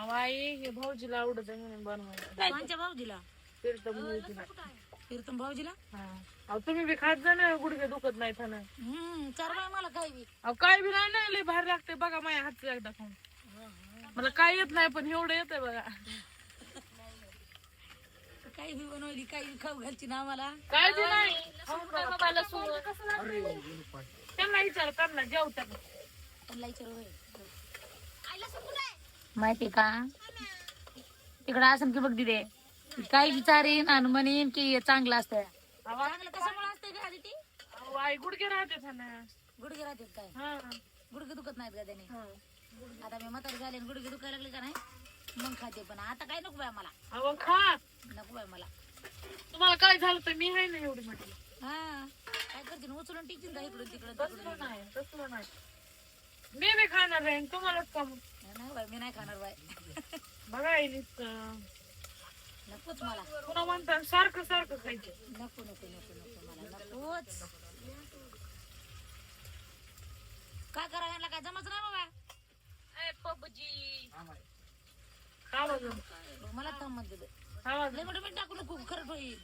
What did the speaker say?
आई हे भाऊजीला आवडत म्हणून बनवायचं कोणच्या भाऊजीला? कीर्तन भाऊजीला? हा. अहो तुम्ही बी खात जा ना गुडघे दुखत नाही ना. हम्म चार बाय मला काय बी. अहो काय बी नाही ना लय भारी लागते बघा माझ्या हातचं एकदा खाऊन. मला काय येत नाही पण एवढं येत बघा. काही बी बनवली काही बी खाऊ घालची ना आम्हाला. काय बी नाही. त्यांना विचार त्यांना जेवतात त्यांना विचारू होय. माहिती का? तिकडं असं की बघ दिदे. काही विचारीन आणि म्हणेन की हे चांगलं असतं चांगलं कशामुळे असतंय का आधी ती अहो, आई गुडघे राहते गुडघे राहतात काय? हा. गुडघे दुखत नाहीत का त्याने. हा. आता मी म्हातारी झाले आणि गुडघे दुखायला लागले का नाही? मग खाते पण. आता काय नको बाय मला. अहो खा. नको बाय मला. तुम्हाला काय झालं तर मी आहे ना एवढी म्हटली. हा. काय करते उचलून टिकतील का इकडून नाही तसलं नाही. मी बी खाणार आहे तुम्हालाच कम नाही बाय मी नाही खाणार बाय बघा नुसतं. नकोच मला. पुन्हा म्हणतात सारखं सारखं खायचं. नको नको नको नको मला नकोच. काय करा यांना काय जमच नाही बाबा? बघ मला थांब म्हणते ते. खा बघ लय मोठं मीठ टाकू नको खरं होईल.